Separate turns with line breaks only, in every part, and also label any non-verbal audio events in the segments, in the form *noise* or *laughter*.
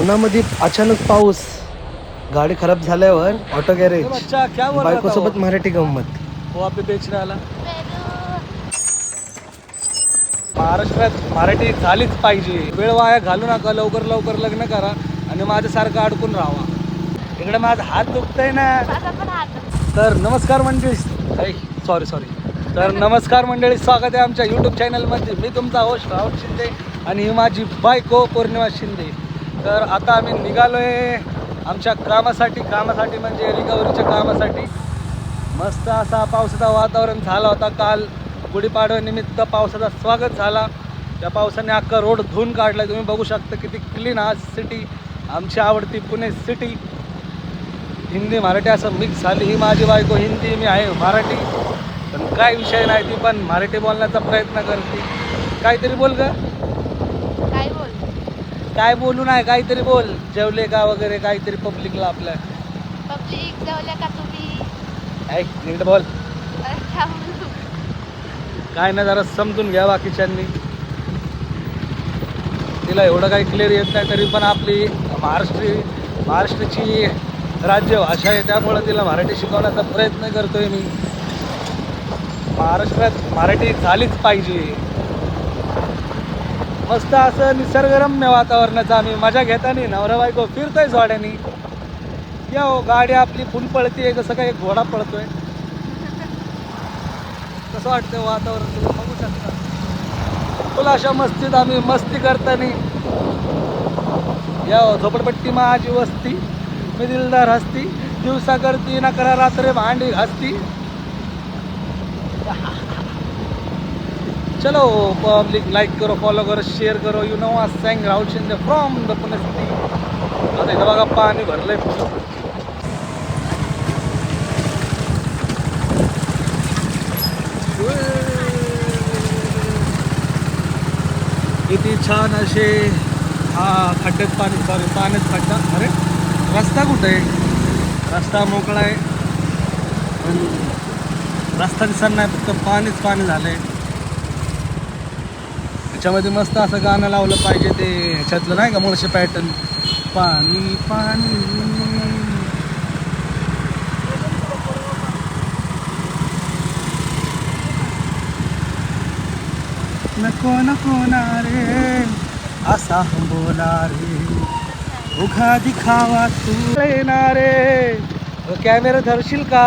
उन्हामध्ये अचानक पाऊस गाडी खराब झाल्यावर ऑटो गॅरेज
बच्चा क्या बोल रहा था
बायकोसोबत मराठी गंमत.
वो राहिला. महाराष्ट्रात मराठी झालीच पाहिजे. वेळ वाया घालू नका लवकर लवकर लग्न करा आणि माझ्यासारखं अडकून राहावा इकडे माझा हात दुखतोय ना. तर नमस्कार मंडळी. सॉरी सॉरी तर नमस्कार मंडळी स्वागत आहे आमच्या यूट्यूब चॅनलमध्ये मी तुमचा होस्ट राहुल शिंदे आणि ही माझी बायको पौर्णिमा शिंदे. तर आता आम्ही निघालोय आमच्या कामासाठी कामासाठी म्हणजे रिकव्हरीच्या कामासाठी. मस्त असा पावसाचा वातावरण झाला होता काल. गुढीपाडव्यानिमित्त पावसाचा स्वागत झाला. त्या पावसाने अख्खा रोड धुवून काढला तुम्ही बघू शकता किती क्लीन आज सिटी आमची आवडती पुणे सिटी हिंदी मराठी असं मिक्स झाली. ही माझी बायको हिंदी मी आहे मराठी. पण काय विषय नाही ती पण मराठी बोलण्याचा प्रयत्न करते. काहीतरी बोल ग.
काय बोलू
नाही काहीतरी बोल. जेवले का वगैरे काहीतरी पब्लिकला आपल्या.
पब्लिक जेवल्या का तुम्ही?
ऐक नीट बोल.
काय
नाही जरा समजून घ्या बाकीच्यांनी. तिला एवढं काही क्लिअर येत नाही तरी पण आपली महाराष्ट्री महाराष्ट्राची राज्य भाषा आहे त्यामुळं तिला मराठी शिकवण्याचा प्रयत्न करतोय मी. महाराष्ट्रात मराठी झालीच पाहिजे. मस्त असं निसर्गरम्य वातावरणाचा आम्ही मजा घेताना नवरा बायको फिरतोय झोड्यानी या हो गाडी आपली फुल पळतीये कसं काही एक घोडा पळतोय. कसं वाटतं वातावरण तुम्ही बघू शकता. फुल अशा मस्तीत आम्ही मस्ती करताना. या हो, झोपडपट्टी माझी वस्ती मी दिलदार हस्ती दिवसा करती ना करा रात्र भांडी घासती. चलो पब्लिक लाईक करो फॉलो करो शेअर करो. यू नो आज सँग Rahul Shinde from the Pune city आता इथं बघा पाणी भरलंय. किती छान असे हा खड्ड्यात पाणी सॉरी पाण्यात खड्डा. अरे रस्ता कुठं? आहे रस्ता मोकळा आहे. पण रस्ता दिसत नाही फक्त पाणीच पाणी झालं आहे त्याच्यामध्ये मस्त असं गाणं लावलं पाहिजे ते ह्याच्यातलं नाही का मुळशे पॅटर्न. पाणी पाणी. नको नको ना रे असा बोला रे. उघा दिखावा तू. येणार रे. कॅमेरा धरशील का?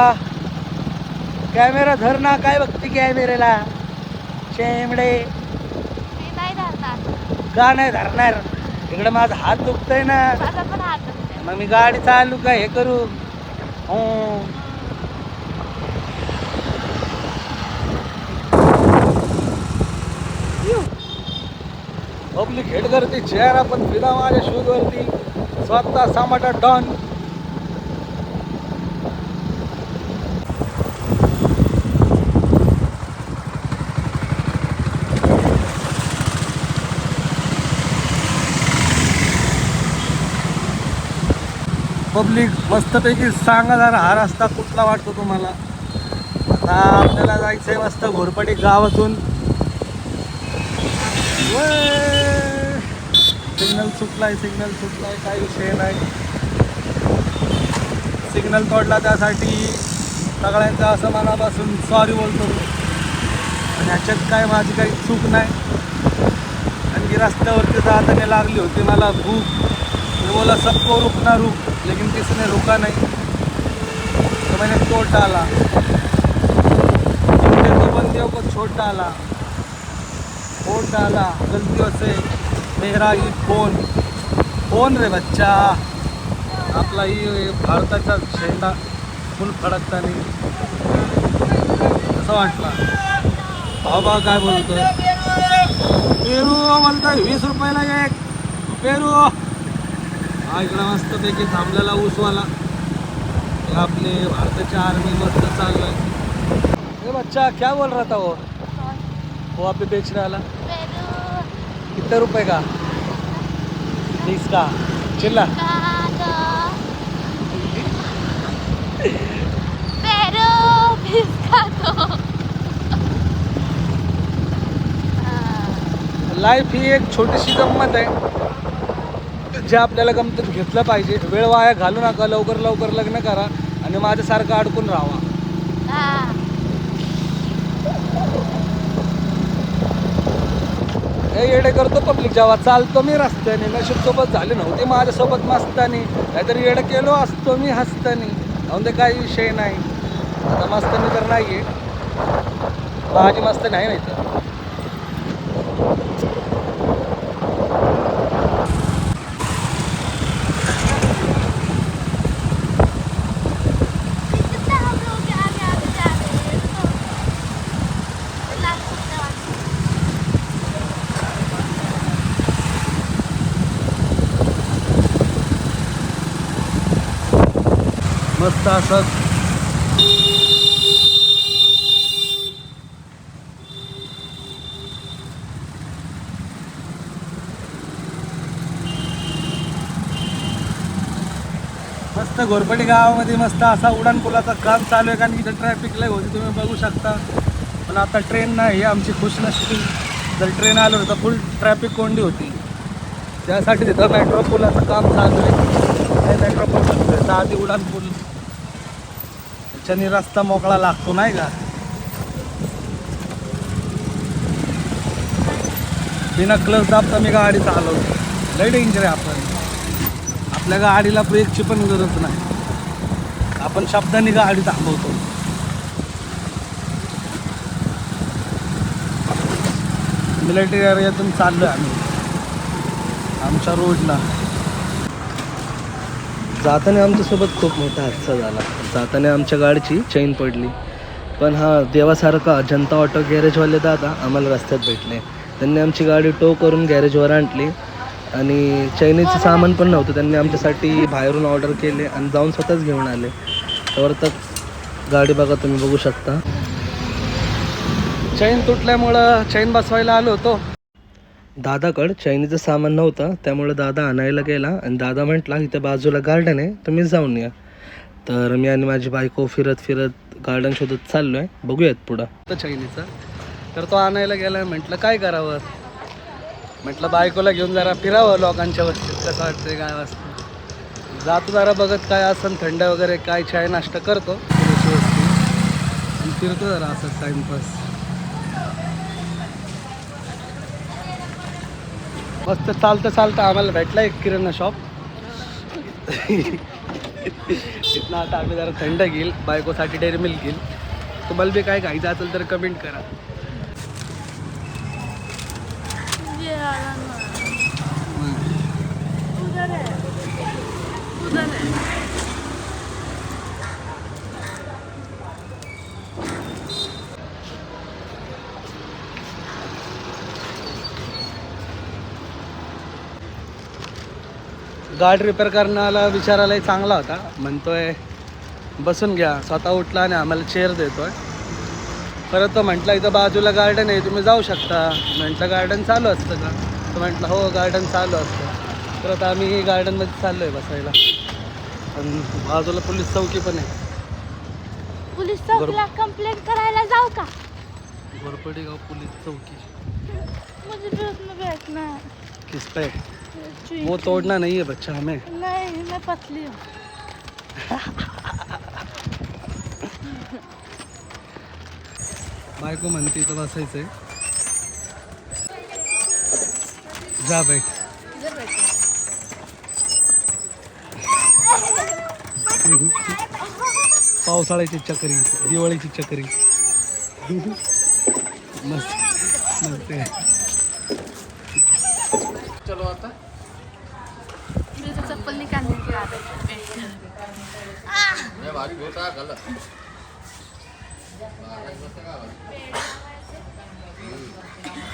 कॅमेरा धर ना काय बघते कॅमेरेला शेमडे का नाही धरणार? इकडे माझा हात दुखतोय ना.
माझा पण हात दुखतोय.
मग मी गाडी चालू का हे करू? हो. पब्लिक हेड करते चेहरा पण फिदा माझ्या शूज वरती. स्वतः सामाटा डॉन पब्लिक मस्तपैकी सांगा जरा हा रस्ता कुठला वाटतो तुम्हाला? आता आपल्याला जायचंय मस्त घोरपडी गावातून. सिग्नल सुटलाय सिग्नल सुटलाय काही विषय नाही. सिग्नल तोडला त्यासाठी सगळ्यांचं असं मनापासून सॉरी बोलतो. आणि ह्याच्यात काय माझी काही चूक नाही. आणि की रस्त्यावरती जाताना लागली होती मला भूक. बोला बोला सबको रुकना रुक. लेकिन किसी ने रुका नहीं। तो मैंने तोड़ डाला। तो बंदियों को छोड़ डाला। फोड़ डाला। गलतियों से मेरा ही फोन फोन रे बच्चा। आपला ही भारताचा झेंडा। फुल फडकताना असं वाटला। भाऊ काय बोलतोय? पेरू म्हणतोय वीस रुपयाला एक? पेरू! हा इकडं मस्तपैकी थांबलेला ऊसवाला. आपले भारताच्या आर्मी मस्त चालू आहे. बच्चा क्या बोल रहा था वो? वो अभी बेच रहा
पेरू
कितने रुपए का? बीस का? चिल्ला।
हा.
लाईफ ही एक छोटीशी गंमत आहे जे आपल्याला गमतं घेतलं पाहिजे वेळ वाया घालू नका लवकर लवकर लग्न करा आणि माझ्यासारखं अडकून राहावा
हा.
हे येडे करतो पब्लिक जेव्हा चालतो मी रस्त्याने नशीब सोबत झाले नव्हते माझ्यासोबत मस्तानी. नाहीतर येडं केलो असतो मी हसतानी. म्हणजे काही विषय नाही. आता मस्तानी तर नाही आहे माझी मस्त नाही नाही तर
कितना हम लोग आगे आगे जा रहे हैं तो लास्ट में
मस्त मस्त घोरपडी गावामध्ये मस्त असा उडाणपुलाचा काम चालू आहे कारण इथं ट्रॅफिक लय होती तुम्ही बघू शकता. पण आता ट्रेन नाही आमची खुश नसती. जर ट्रेन आलं तर फुल ट्रॅफिक कोंडी होती. त्यासाठी तिथं मेट्रो पुलाचं काम चालू आहे. मेट्रो पूल आधी साधी उड्डाणपूल त्याच्याने रस्ता मोकळा लागतो नाही का? बिना क्लच दाबता मी गाडी चालवतो. लय डेंजर आहे आपण. आपल्या गाडीला ब्रेकची पण गरज नाही. आपण शब्दाने गाडी थांबवतो मिलिटरी एरियातून चाललो आम्ही. आमच्या रोडला
जाताना आमच्यासोबत खूप मोठा हादसा झाला. जाताना आमच्या गाडीची चैन पडली. पण हा देवासारखा जनता ऑटो गॅरेजवाले दादा आम्हाला रस्त्यात भेटले. त्यांनी आमची गाडी टो करून गॅरेजवर आणली आणि चैनीचं सामान पण नव्हतं. त्यांनी आमच्यासाठी बाहेरून ऑर्डर केले आणि जाऊन स्वतःच घेऊन आले. तर गाडी बघा तुम्ही बघू शकता.
चैन तुटल्यामुळं चैन बसवायला आलो होतो.
दादाकडं चैनीचं सामान नव्हतं त्यामुळे दादा आणायला गेला आणि दादा म्हटला इथं बाजूला गार्डन आहे तुम्ही जाऊन या. तर मी आणि माझी बायको फिरत फिरत गार्डन शोधत चाललो आहे बघूयात पुढं.
तर चैनीचा. तर तो आणायला गेला म्हटलं काय करावं? म्हटलं बायकोला घेऊन जरा फिरावं लोकांच्या वस्तीत कसं वाटतंय काय वाजतं जातो जरा बघत काय असं थंड वगैरे काय चाय नाश्ता करतो. आणि फिरतो जरा असं टाइमपास मस्त चालतं चालतं आम्हाला भेटला एक किराणा शॉप तिथनं आता आम्ही जरा थंड घेईल बायकोसाठी डेअरी मिल्क घेईल. तुम्हाला बी काय घ्यायचं असेल तर कमेंट करा
ये वाला ना उधर है उधर है
गाडी रिपेअर करण्याला विचारायलाही चांगला होता. म्हणतोय बसून घ्या स्वतः उठला आणि आम्हाला चेअर देतोय. परत तो म्हटला इथं बाजूला गार्डन आहे तुम्ही जाऊ शकता. म्हटलं गार्डन चालू असतं का? तो म्हटलं हो गार्डन चालू असतं. परत आम्ही गार्डनमध्ये चाललो आहे बसायला. आणि बाजूला पोलीस चौकी पण आहे.
पुलिस चौकीला कंप्लेंट करायला जाऊ का?
घोरपडी गाव पोलीस चौकी. *laughs*
मुझे दूध में बैठना है.
किस पे?
चुई-
वो तोड़ना नहीं है बच्चा हमें।
नहीं मैं पतली हूँ।
बायको म्हणते इथं बसायचंय जा बैठ। पावसाळ्याची चक्री दिवाळीची चक्री. मस्त मस्त आहे.
मुझे तो चप्पल निकालने की आदत है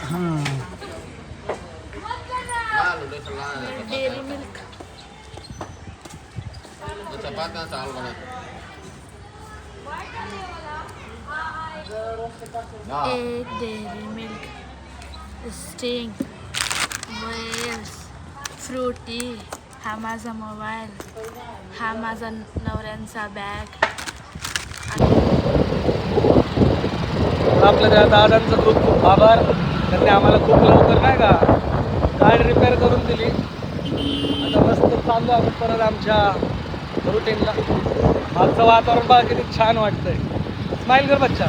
हां
डेयरी मिल्क एक डेयरी मिल्क स्टिंग वेल्स फ्रुटी हा माझा मोबाईल. हा माझा नवऱ्यांचा बॅग
आपल्या त्या दादांचं खूप खूप आभार. त्यांनी आम्हाला खूप लवकर नाही का गाडी रिपेअर करून दिली. आता मस्त चाललो आपण परत आमच्या रुटीनला मागचं वातावरण बघा किती छान वाटतंय. स्माईल कर बच्चा.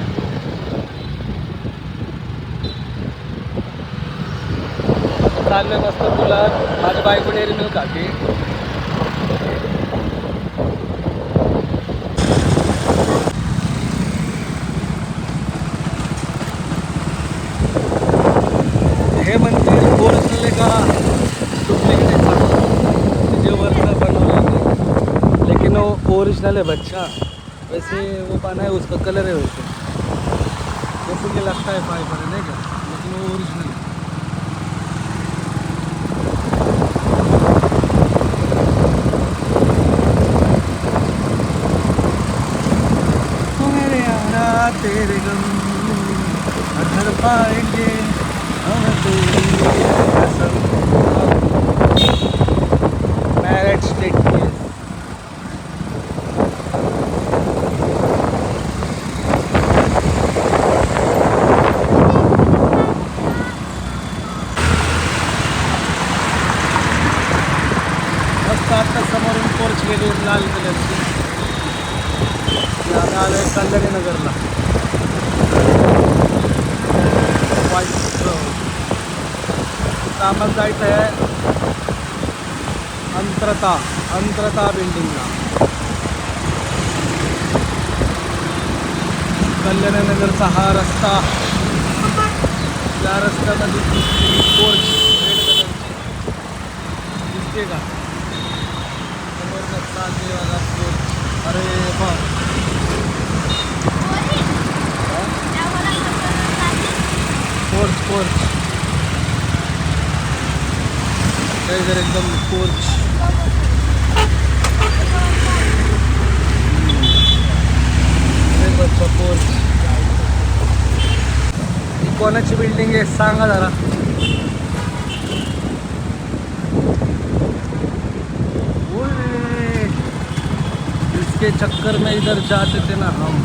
चाललं मस्त तुला माझ्या बायको डेअरी मिल्क खाते हे मंदिर ओरिजिनल आहे का? डुप्लिकेट आहे. जे वरचं बनवलं लेकिन वो ओरिजिनल है बच्चा. वैसे वो पाना है उसका कलर है वैसे. जैसे कि लगता है फाइबर पर नहीं क्या लेकिन वो ओरिजिनल കാത്തേരകം അധർപ്പായില്ലേ അവ തോന്നി आम्हाला जायचं आहे. अंतरता अंतरता बिल्डिंगला कल्याणी नगरचा हा रस्ता. या रस्त्यामध्ये पोर्च रेड कलरची दिसते का? रस्ता. बघा पोर्च अरे बा पोर्च पोर्च जर एकदम ही कोणाची बिल्डिंग आहे? सांगा जरा. इसके चक्कर में इधर जाते थे ना हम.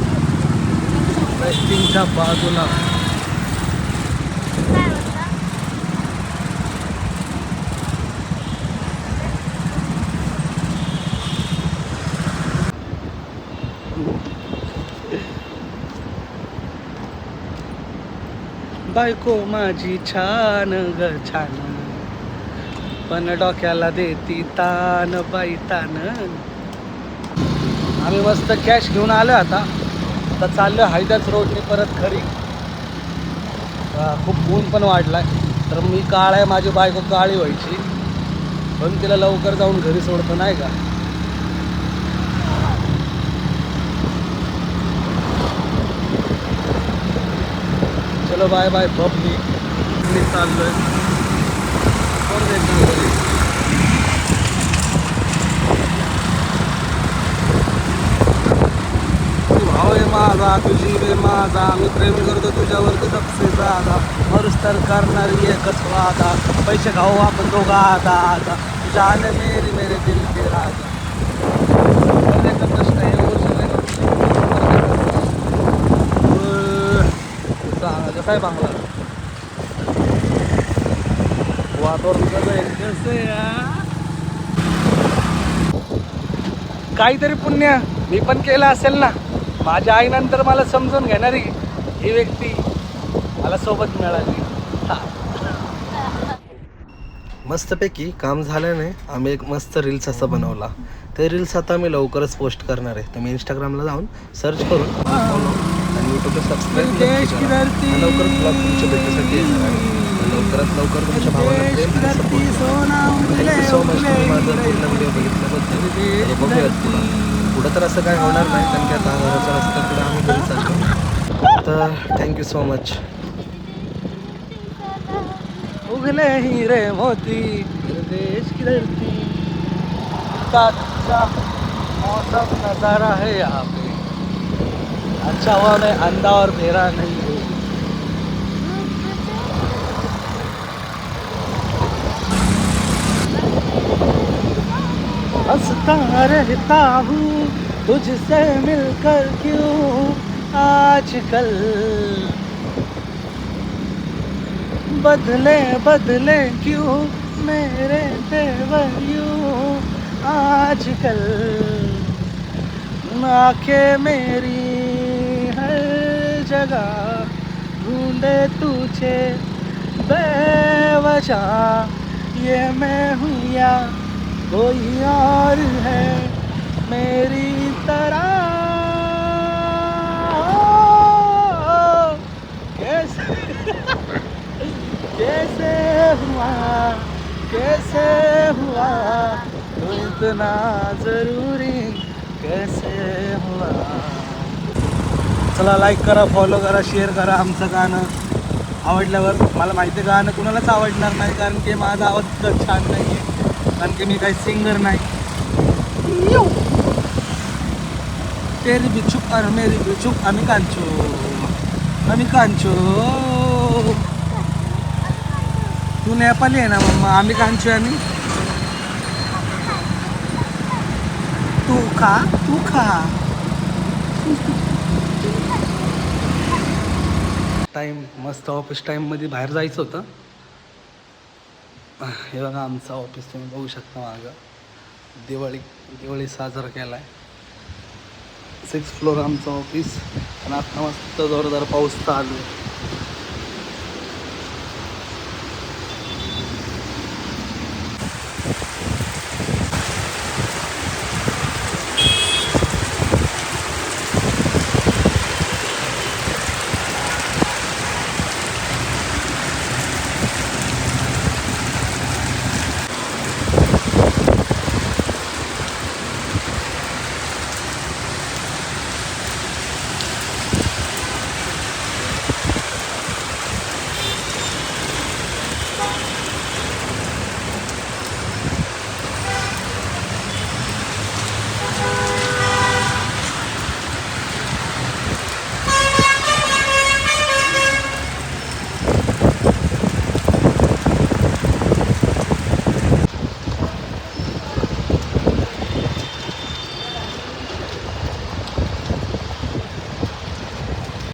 रेस्टिंगच्या बाजूला. बायको माझी छान ग छान. पण डोक्याला देती तान बाई तान आम्ही मस्त कॅश घेऊन आलो आता. आता चाललो हैदाच रोडने परत खरी खूप ऊन पण वाढलाय. तर मी काळ आहे माझी बायको काळी व्हायची. पण तिला लवकर जाऊन घरी सोडतो नाही का? चलो बाय बाय बबली मी चाललोय. तू भाव आहे माझा तुझी रे माझा. मी प्रेम करतो तुझ्यावरती सबसे जादा मरुस्तर करणारी एकच वादा. पैसे खाऊ आपण दोघा आता आता. तुझ्या आले मेरी मेरे दिल के राजा परत एकदा प्रश्न आहे, ओरछा नाही का? अं, चांगला कसा आहे वातावरण कसं आहे? कसं आहे? काहीतरी पुण्य. मी पण केलं असेल ना. माझ्या आईनंतर मला समजून घेणारी ही व्यक्ती मला सोबत मिळाली. हा.
मस्तपैकी काम झाल्याने आम्ही एक मस्त रील्स असा बनवला. ते रील्स आता मी लवकरच पोस्ट करणार आहे. तुम्ही इंस्टाग्रामला जाऊन सर्च करून
देश की
तुमच्या भेटीसाठी येणार आहे. आणि लवकरात लवकर तुमच्या भावाला सो मच तुम्ही माझा पूर्ण व्हिडिओ बघितल्याबद्दल बघूयात पुढं. पुढं तर असं काय होणार नाही कारण की आता घराचा रस्ता पुढे आम्ही घरी चाललो. तर थँक्यू सो मच
उगले हीरे मोती. देश की धरती अच्छा मौसम नज़ारा है यहाँ पे अच्छा हुआ मैं अंधा और मेरा नहीं. हो हंसता रहता हूँ तुझसे मिलकर क्यों आजकल? बदले बदले क्यों मेरे तेवर यूं आजकल? आंखें मेरी जगह ढूंढे तुझे। बेवजह ये मैं हूँ या कोई और है मेरी तरह। कैसे कैसे हुआ कैसे हुआ तो इतना जरूरी कैसे हुआ? चला लाईक करा फॉलो करा शेअर करा आमचं गाणं. आवडल्यावर मला माहिती आहे गाणं कुणालाच आवडणार नाही कारण की माझा आवाज इतकं छान नाही आहे कारण की मी काही सिंगर नाही. तेरी भी अर मेरी भी आम्ही कांचो. आम्ही कांचो. तू नेपाली आहे ना मम्मा? आम्ही कांचो आम्ही. तू खा तू खा. टाईम मस्त ऑफिस टाईममध्ये बाहेर जायचं होतं. हे बघा आमचं ऑफिस तुम्ही बघू शकता मागं. दिवाळी दिवाळी साजरा केला आहे सिक्स फ्लोअर आमचं ऑफिस आणि आता मस्त जोरदार पाऊस चालू आहे.